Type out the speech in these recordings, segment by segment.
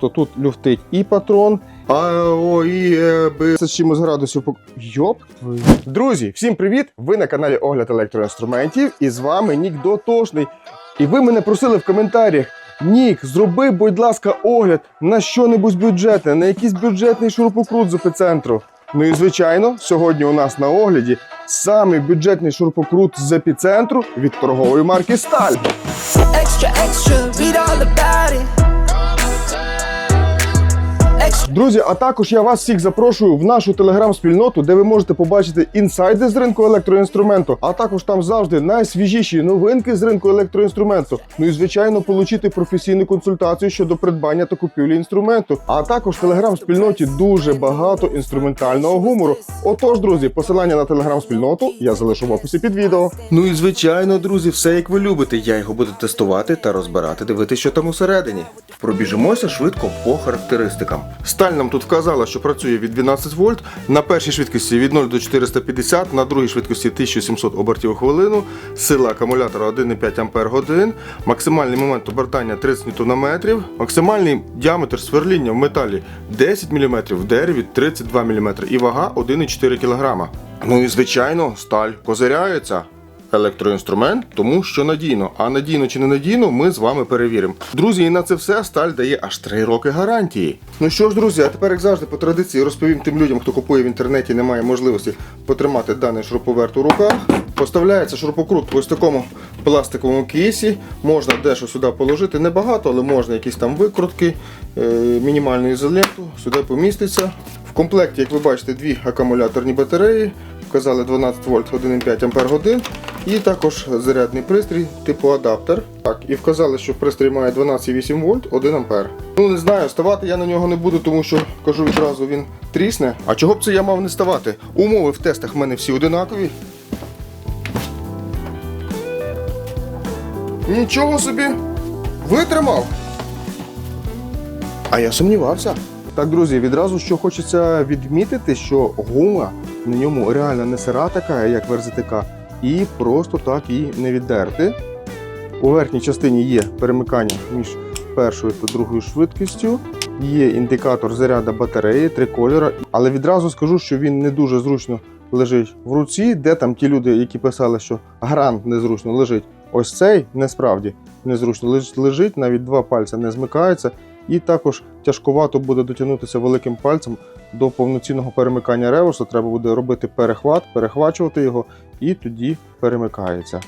Тобто тут люфтить і патрон, а о, і е, би це з чимось градусів. пок- Йоп. твою. Друзі, всім привіт! Ви на каналі Огляд електроінструментів і з вами Нік Дотошний. І ви мене просили в коментарях. Нік, зроби, будь ласка, огляд на що-небудь бюджетне, на якийсь бюджетний шурупокрут з епіцентру. Ну і звичайно, сьогодні у нас на огляді самий бюджетний шурупокрут з епіцентру від торгової марки Сталь. Extra, extra, read all about it. Друзі, а також я вас всіх запрошую в нашу телеграм-спільноту, де ви можете побачити інсайди з ринку електроінструменту, а також там завжди найсвіжіші новинки з ринку електроінструменту. Ну і звичайно, отримати професійну консультацію щодо придбання та купівлі інструменту. А також в телеграм-спільноті дуже багато інструментального гумору. Отож, друзі, посилання на телеграм-спільноту я залишу в описі під відео. Ну і звичайно, друзі, все як ви любите. Я його буду тестувати та розбирати, дивитися, що там усередині. Пробіжимося швидко по характеристикам. Сталь нам тут вказала, що працює від 12 вольт, на першій швидкості від 0 до 450, на другій швидкості 1700 обертів у хвилину, сила акумулятора 1,5 Ампер годин, максимальний момент обертання 30 Нм, максимальний діаметр сверління в металі 10 мм, в дереві 32 мм і вага 1,4 кг. Ну і звичайно, сталь козиряється. Електроінструмент, тому що надійно. А надійно чи не надійно, ми з вами перевіримо. Друзі, і на це все сталь дає аж 3 роки гарантії. Ну що ж, друзі, а тепер, як завжди, по традиції розповім тим людям, хто купує в інтернеті, не має можливості потримати даний шуруповерт у руках. Поставляється шурупокрут в ось такому пластиковому кейсі. Можна дещо сюди положити, небагато, але можна якісь там викрутки, е, мінімальну ізоленту, сюди поміститься. В комплекті, як ви бачите, дві акумуляторні батареї. Вказали 12 вольт 1,5 ампер годин. І також зарядний пристрій типу адаптер. Так, і вказали, що пристрій має 12,8 вольт 1 ампер. Ну не знаю, ставати я на нього не буду, тому що кажу відразу, він трісне. А чого б це я мав не ставати? Умови в тестах в мене всі одинакові. Нічого собі! Витримав! А я сумнівався. Так, друзі, відразу що хочеться відмітити, що гума на ньому реально не сира така, як в РЗТК, і просто так її не віддерти. У верхній частині є перемикання між першою та другою швидкістю. Є індикатор заряду батареї, три кольори. Але відразу скажу, що він не дуже зручно лежить в руці, де там ті люди, які писали, що грант незручно лежить. Ось цей насправді незручно леж- лежить, навіть два пальця не змикаються. І також тяжкувато буде дотягнутися великим пальцем до повноцінного перемикання реверсу. Треба буде робити перехват, перехвачувати його, і тоді перемикається.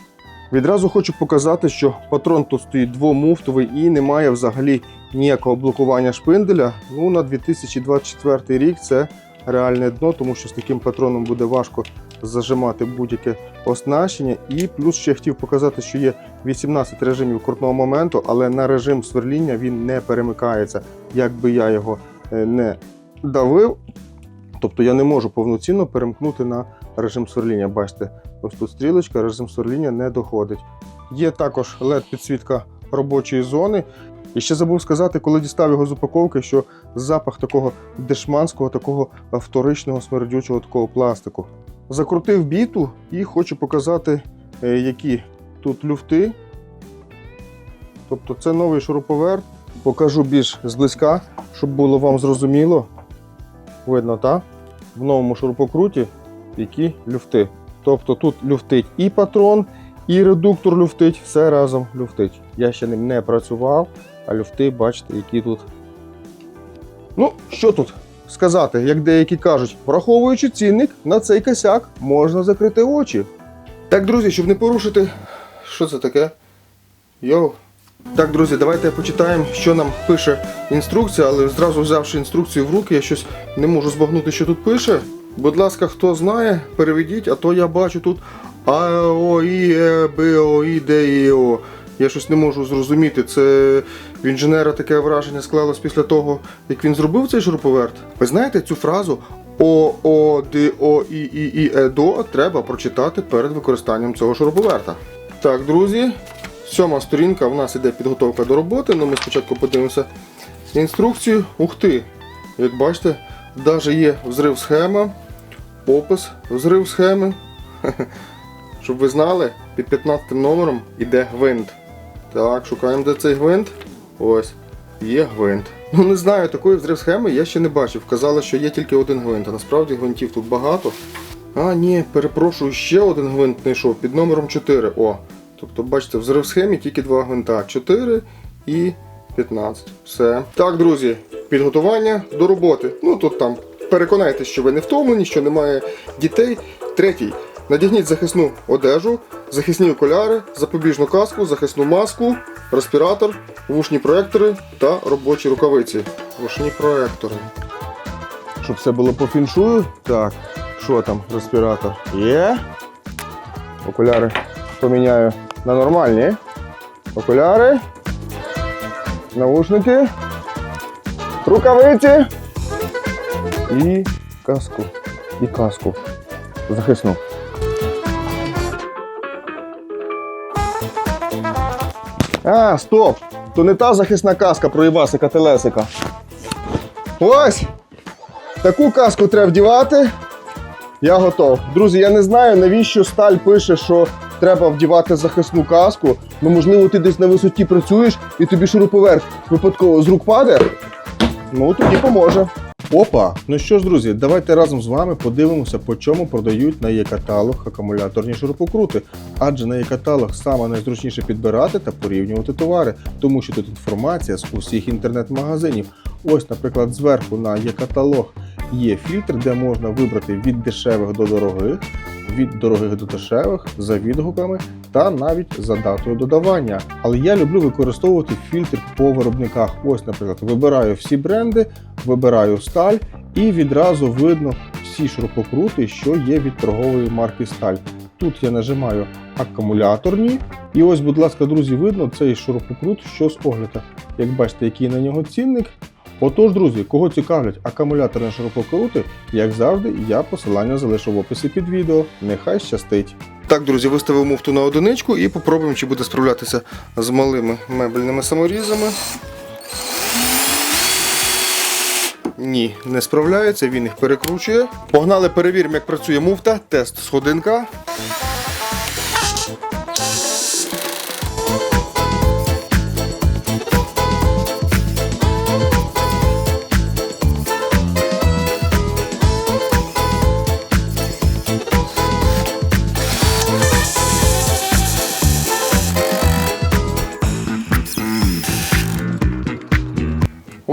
Відразу хочу показати, що патрон тут стоїть двомуфтовий і немає взагалі ніякого блокування шпинделя. Ну, на 2024 рік це реальне дно, тому що з таким патроном буде важко зажимати будь-яке оснащення. І плюс ще хотів показати, що є 18 режимів крутного моменту, але на режим сверління він не перемикається. Якби я його е, не давив, тобто я не можу повноцінно перемкнути на режим сверління. Бачите, ось тут стрілочка, режим сверління не доходить. Є також LED-підсвітка робочої зони. І ще забув сказати, коли дістав його з упаковки, що запах такого дешманського, такого вторичного смердючого такого пластику. Закрутив біту і хочу показати, е, які тут люфти. Тобто це новий шуруповерт. Покажу більш зблизька, щоб було вам зрозуміло. Видно, так? В новому шурупокруті які люфти. Тобто тут люфтить і патрон, і редуктор люфтить, все разом люфтить. Я ще ним не працював, а люфти, бачите, які тут. Ну, що тут сказати, як деякі кажуть, враховуючи цінник, на цей косяк можна закрити очі. Так, друзі, щоб не порушити. Що це таке? Йоу. Так, друзі, давайте почитаємо, що нам пише інструкція, але зразу взявши інструкцію в руки, я щось не можу збагнути, що тут пише. Будь ласка, хто знає, переведіть, а то я бачу тут А, О, І, Е, Б, О, І, Д, І, О. Я щось не можу зрозуміти. Це в інженера таке враження склалось після того, як він зробив цей шуруповерт. Ви знаєте цю фразу О, О, Д, О, І, І, І, Е, До треба прочитати перед використанням цього шуруповерта. Так, друзі, сьома сторінка, в нас іде підготовка до роботи. Ну, ми спочатку подивимося інструкцію. Ух ти! Як бачите, навіть є взрив схема, опис взрив схеми. Щоб ви знали, під 15 номером іде гвинт. Так, шукаємо де цей гвинт. Ось, є гвинт. Ну не знаю, такої взрив схеми я ще не бачив. Казали, що є тільки один гвинт, а насправді гвинтів тут багато. А, ні, перепрошую, ще один гвинт знайшов під номером 4. О. Тобто, бачите, в взрив схемі тільки два гвинта 4 і 15. Все. Так, друзі, підготування до роботи. Ну тут там переконайтесь, що ви не втомлені, що немає дітей. Третій. Надягніть захисну одежу, захисні окуляри, запобіжну каску, захисну маску, респіратор, вушні проектори та робочі рукавиці. Вушні проектори. Щоб все було по фіншую. Так, що там, респіратор? Є. Окуляри поміняю на нормальні. Окуляри. Наушники. Рукавиці. І каску. І каску. Захисну. А, стоп! То не та захисна каска про Івасика Телесика. Ось! Таку каску треба вдівати. Я готов. Друзі, я не знаю, навіщо сталь пише, що треба вдівати захисну каску. Ну, можливо, ти десь на висоті працюєш і тобі шуруповерт випадково з рук падає. Ну, тоді поможе. Опа! Ну що ж, друзі, давайте разом з вами подивимося, по чому продають на є-каталог акумуляторні шурупокрути. Адже на є-каталог саме найзручніше підбирати та порівнювати товари, тому що тут інформація з усіх інтернет-магазинів. Ось, наприклад, зверху на є-каталог є фільтр, де можна вибрати від дешевих до дорогих, від дорогих до дешевих, за відгуками та навіть за датою додавання. Але я люблю використовувати фільтр по виробниках. Ось, наприклад, вибираю всі бренди, вибираю сталь і відразу видно всі шурупокрути, що є від торгової марки Сталь. Тут я нажимаю акумуляторні. І ось, будь ласка, друзі, видно цей шурупокрут, що з огляду. Як бачите, який на нього цінник. Отож, друзі, кого цікавлять акумуляторні шурупокрути, як завжди, я посилання залишу в описі під відео. Нехай щастить. Так, друзі, виставив муфту на одиничку і попробуємо, чи буде справлятися з малими мебельними саморізами. Ні, не справляється, він їх перекручує. Погнали, перевіримо, як працює муфта. Тест сходинка.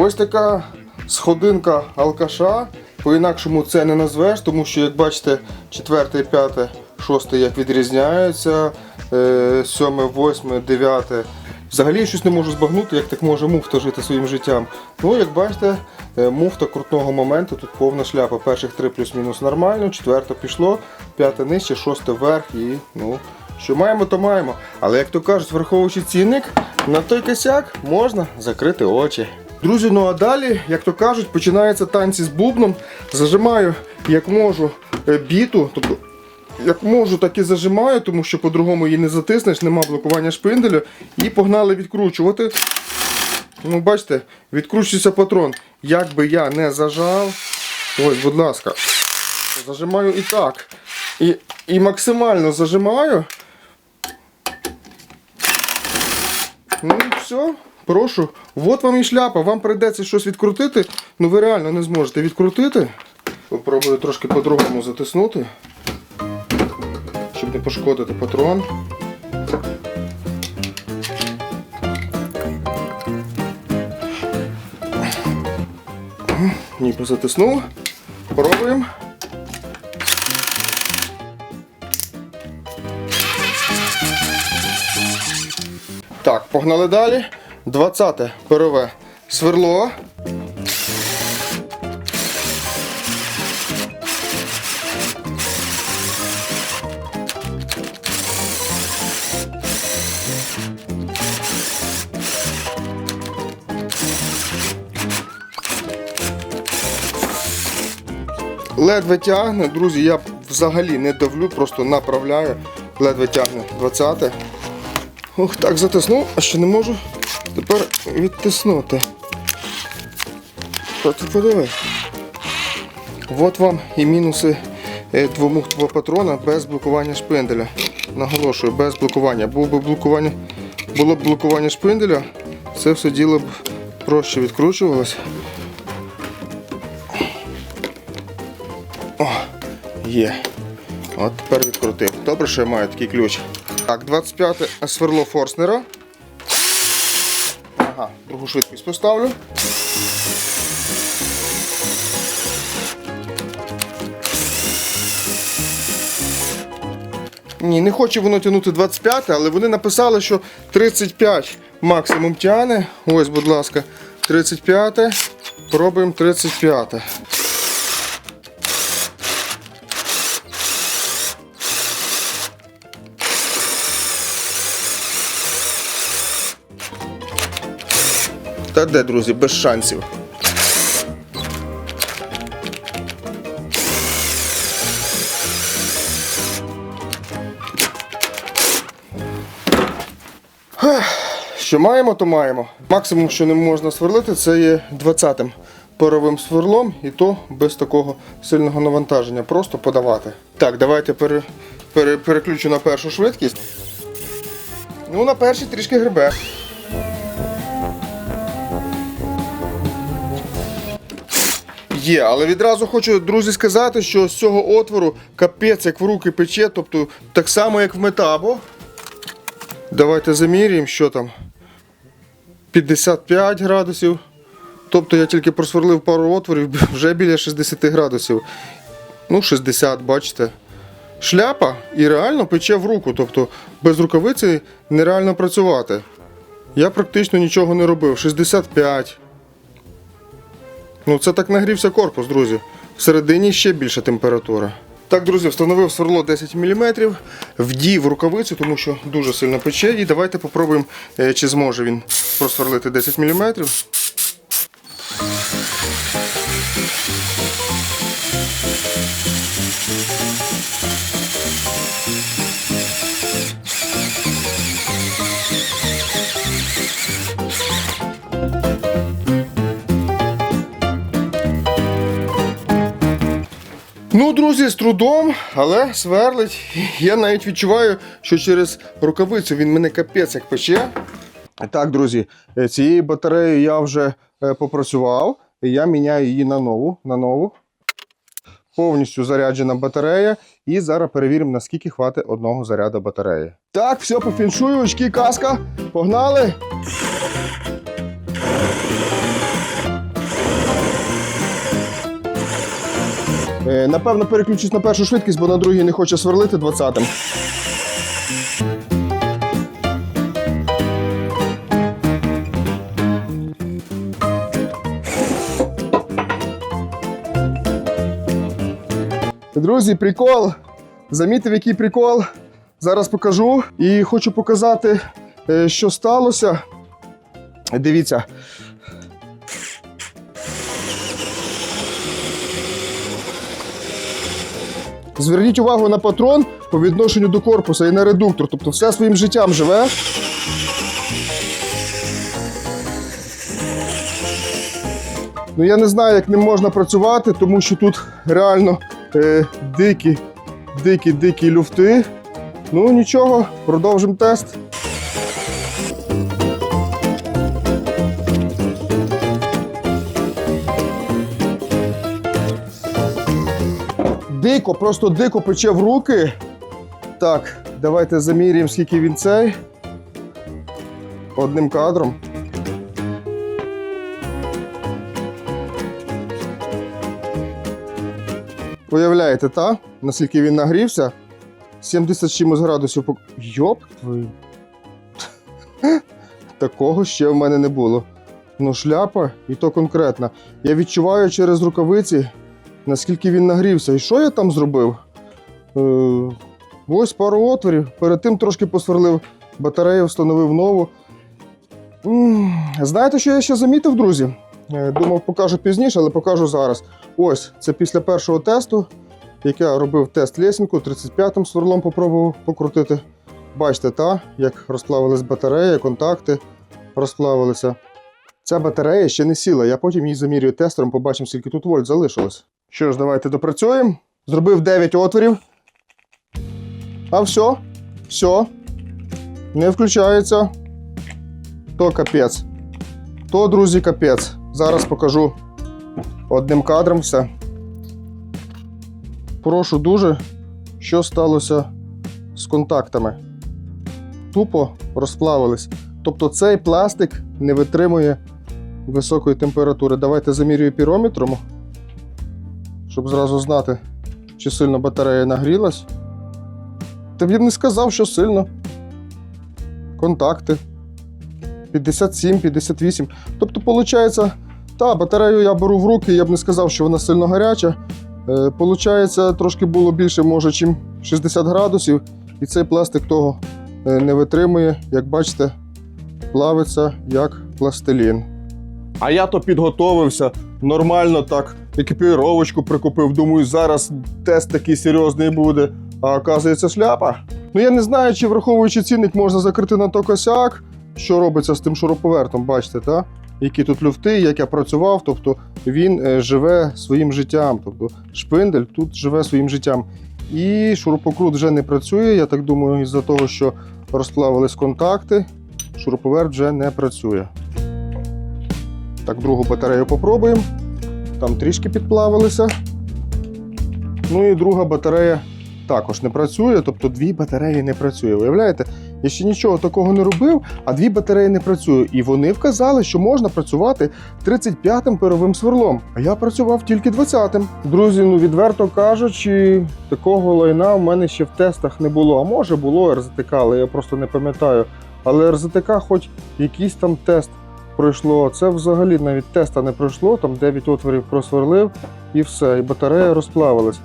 Ось така сходинка алкаша. По-інакшому це не назвеш, тому що, як бачите, 4, 5, 6 як відрізняються, 7, 8, 9. Взагалі щось не можу збагнути, як так може муфта жити своїм життям. Ну, як бачите, е, муфта крутного моменту, тут повна шляпа. Перших три плюс-мінус нормально, четверте пішло, п'яте нижче, шосте вверх і ну, що маємо, то маємо. Але як то кажуть, враховуючи цінник, на той косяк можна закрити очі. Друзі, ну а далі, як то кажуть, починаються танці з бубном. Зажимаю, як можу, е, біту. Тобто, як можу, так і зажимаю, тому що по-другому її не затиснеш, нема блокування шпинделю. І погнали відкручувати. Ну, бачите, відкручується патрон. Як би я не зажав. Ось, будь ласка. Зажимаю і так. І, і максимально зажимаю. Ну і все, прошу. От вам і шляпа. Вам прийдеться щось відкрутити, ну ви реально не зможете відкрутити. Попробую трошки по-другому затиснути, щоб не пошкодити патрон. Ніби затиснув. Пробуємо. Так, погнали далі. 20 перове сверло. Ледве тягне, друзі, я взагалі не давлю, просто направляю. Ледве тягне 20. Ух, так затиснув, а ще не можу тепер відтиснути. От подиви. От вам і мінуси е, патрона без блокування шпинделя. Наголошую, без блокування. Був би блокування, було б блокування шпинделя, це все діло б проще відкручувалось. О, є. От тепер відкрутив. Добре, що я маю такий ключ. Так, 25 сверло Форснера. Ага, другу швидкість поставлю. Ні, не хоче воно тягнути 25, але вони написали, що 35 максимум тягне. Ось, будь ласка, 35. Пробуємо 35. Де, друзі, без шансів. Що маємо, то маємо. Максимум, що не можна сверлити, це є 20-м паровим сверлом, і то без такого сильного навантаження. Просто подавати. Так, давайте пере, пере, переключу на першу швидкість. Ну, на першій трішки грибе. Є, але відразу хочу, друзі, сказати, що з цього отвору капець як в руки пече, тобто так само, як в метабо. Давайте замірюємо, що там. 55 градусів. Тобто я тільки просверлив пару отворів, вже біля 60 градусів. Ну, 60, бачите. Шляпа і реально пече в руку. Тобто без рукавиці нереально працювати. Я практично нічого не робив. 65. Ну, це так нагрівся корпус, друзі. Всередині ще більша температура. Так, друзі, встановив сверло 10 мм, вдів рукавицю, тому що дуже сильно пече. І давайте попробуємо, е, чи зможе він просверлити 10 мм. Ну, друзі, з трудом, але сверлить. Я навіть відчуваю, що через рукавицю він мене капець як пече. Так, друзі, е, цією батареєю я вже е, попрацював. Я міняю її на нову. На нову. Повністю заряджена батарея. І зараз перевіримо, наскільки хватить одного заряду батареї. Так, все по фіншую, очки, каска. Погнали! Напевно, переключусь на першу швидкість, бо на другій не хоче сверлити 20-м. Друзі, прикол. Замітив, який прикол. Зараз покажу. І хочу показати, е, що сталося. Дивіться, Зверніть увагу на патрон по відношенню до корпуса і на редуктор. Тобто все своїм життям живе. Ну я не знаю, як ним можна працювати, тому що тут реально е, дикі, дикі, дикі люфти. Ну нічого, продовжимо тест. Дико, просто дико пече в руки. Так, давайте заміряємо, скільки він цей. Одним кадром. Уявляєте, та? Наскільки він нагрівся? 70 чимось градусів. пок- Йоп твою. Такого ще в мене не було. Ну, шляпа, і то конкретно. Я відчуваю через рукавиці, наскільки він нагрівся. І що я там зробив? Е, ось пару отворів. Перед тим трошки посверлив батарею, встановив нову. Знаєте, що я ще замітив, друзі? Е, Думав, покажу пізніше, але покажу зараз. Ось це після першого тесту, як я робив тест лесінку, 35-м сверлом попробував покрутити. Бачите, та, як розплавились батареї, контакти розплавилися. Ця батарея ще не сіла, я потім її замірюю тестером, побачимо, скільки тут вольт залишилось. Що ж, давайте допрацюємо. Зробив 9 отворів. А все, все. Не включається. То капець. то, друзі, капець. Зараз покажу одним кадром все. Прошу дуже, що сталося з контактами. Тупо розплавились. Тобто цей пластик не витримує високої температури. Давайте замірюю пірометром, щоб зразу знати, чи сильно батарея нагрілась. Та б я не сказав, що сильно. Контакти. 57, 58. Тобто, виходить, та, батарею я беру в руки, я б не сказав, що вона сильно гаряча. Е, Получається, трошки було більше, може, чим 60 градусів, і цей пластик того е, не витримує. Як бачите, плавиться як пластилін. А я то підготовився, нормально так, екіпіровочку прикупив. Думаю, зараз тест такий серйозний буде. А оказується шляпа. Ну я не знаю, чи враховуючи цінник, можна закрити на то косяк. Що робиться з тим шуруповертом, бачите, та? які тут люфти, як я працював, тобто він е, живе своїм життям. Тобто шпиндель тут живе своїм життям. І шурупокрут вже не працює. Я так думаю, із-за того, що розплавились контакти, шуруповерт вже не працює. Так, другу батарею попробуємо. Там трішки підплавилися. Ну і друга батарея також не працює, тобто дві батареї не працює. Уявляєте? Я ще нічого такого не робив, а дві батареї не працюють. І вони вказали, що можна працювати 35-м перовим сверлом. А я працював тільки 20-м. Друзі, ну відверто кажучи, такого лайна в мене ще в тестах не було. А може було РЗТК, але я просто не пам'ятаю. Але РЗТК, хоч якийсь там тест пройшло. Це взагалі навіть теста не пройшло, там 9 отворів просверлив і все, і батарея розплавилась.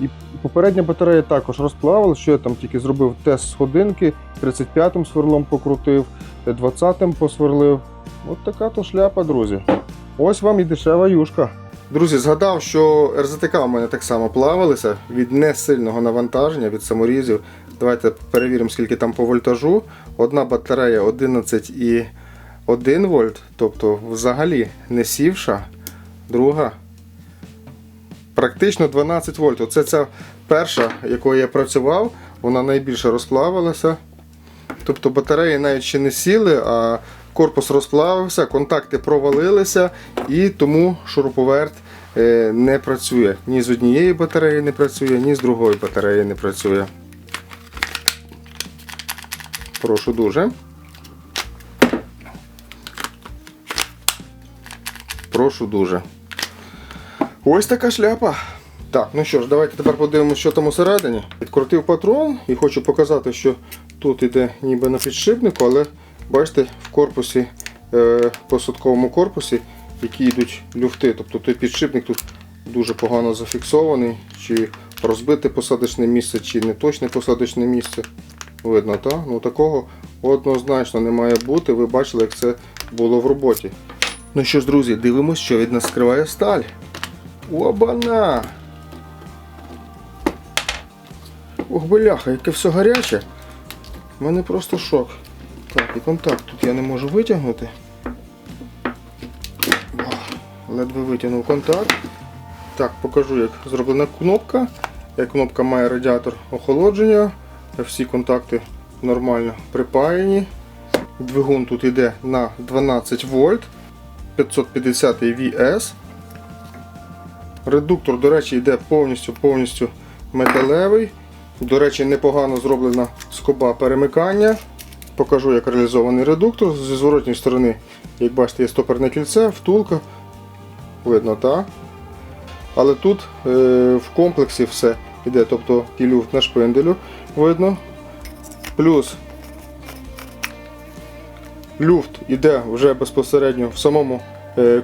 І попередня батарея також розплавилась, що я там тільки зробив тест з годинки, 35-м сверлом покрутив, 20-м посверлив. От така то шляпа, друзі. Ось вам і дешева юшка. Друзі, згадав, що РЗТК у мене так само плавалися від несильного навантаження, від саморізів. Давайте перевіримо, скільки там по вольтажу. Одна батарея 11,1 вольт, тобто взагалі не сівша. Друга практично 12 вольт. Оце ця перша, якою я працював, вона найбільше розплавилася. Тобто батареї навіть ще не сіли, а корпус розплавився, контакти провалилися і тому шуруповерт е, не працює. Ні з однієї батареї не працює, ні з другої батареї не працює. Прошу дуже. Прошу дуже. Ось така шляпа. Так, ну що ж, давайте тепер подивимося, що там усередині. Відкрутив патрон і хочу показати, що тут іде ніби на підшипнику, але бачите, в корпусі, е, посадковому корпусі, які йдуть люфти. Тобто той підшипник тут дуже погано зафіксований, чи розбите посадочне місце, чи не точне посадочне місце. Видно, так? Ну такого однозначно не має бути. Ви бачили, як це було в роботі. Ну що ж, друзі, дивимося, що від нас скриває сталь. Обана! Ох, бляха, яке все гаряче. У мене просто шок. Так, і контакт тут я не можу витягнути. Ледве витягнув контакт. Так, покажу, як зроблена кнопка. Кнопка має радіатор охолодження. Всі контакти нормально припаяні. Двигун тут йде на 12 вольт. 550 VS. Редуктор, до речі, йде повністю повністю металевий. До речі, непогано зроблена скоба перемикання. Покажу, як реалізований редуктор. Зі зворотньої сторони, як бачите, є стоперне кільце, втулка. Видно, так? Але тут е, в комплексі все йде, тобто і люфт на шпинделю видно. Плюс люфт йде вже безпосередньо в самому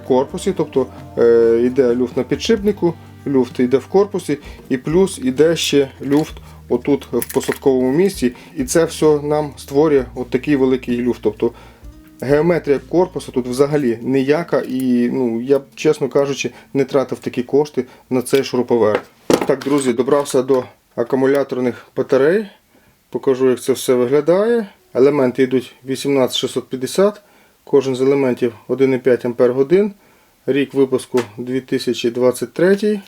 корпусі, тобто е, йде люфт на підшипнику, люфт йде в корпусі, і плюс йде ще люфт отут в посадковому місці. І це все нам створює от такий великий люфт. Тобто геометрія корпусу тут взагалі ніяка, і ну, я, чесно кажучи, не тратив такі кошти на цей шуруповерт. Так, друзі, добрався до акумуляторних батарей. Покажу, як це все виглядає. Елементи йдуть 18650, кожен з елементів 1,5 Ах, рік випуску 2023.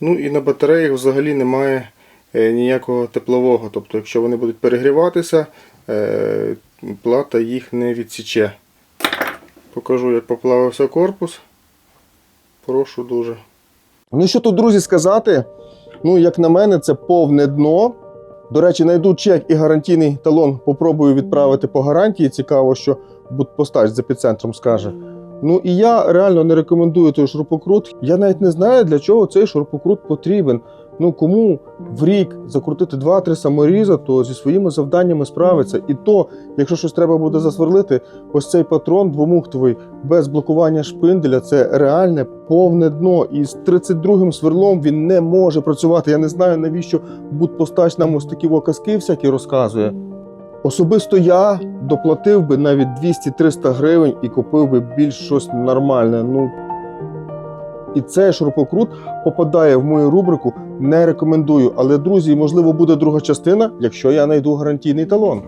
Ну і на батареях взагалі немає е, ніякого теплового. Тобто, якщо вони будуть перегріватися, е, плата їх не відсіче. Покажу, як поплавився корпус. Прошу дуже. Ну що тут, друзі, сказати? Ну, як на мене, це повне дно. До речі, знайду чек і гарантійний талон. Попробую відправити по гарантії. Цікаво, що будпостач з епіцентром скаже. Ну і я реально не рекомендую той шурупокрут. Я навіть не знаю, для чого цей шурупокрут потрібен. Ну кому в рік закрутити 2-3 саморіза, то зі своїми завданнями справиться. І то, якщо щось треба буде засверлити, ось цей патрон двомухтовий без блокування шпинделя це реальне повне дно. І з 32-м сверлом він не може працювати. Я не знаю, навіщо будпостач нам ось такі казки всякі розказує. Особисто я доплатив би навіть 200-300 гривень і купив би більш щось нормальне. Ну і цей шурпокрут попадає в мою рубрику не рекомендую. Але друзі, можливо, буде друга частина, якщо я знайду гарантійний талон.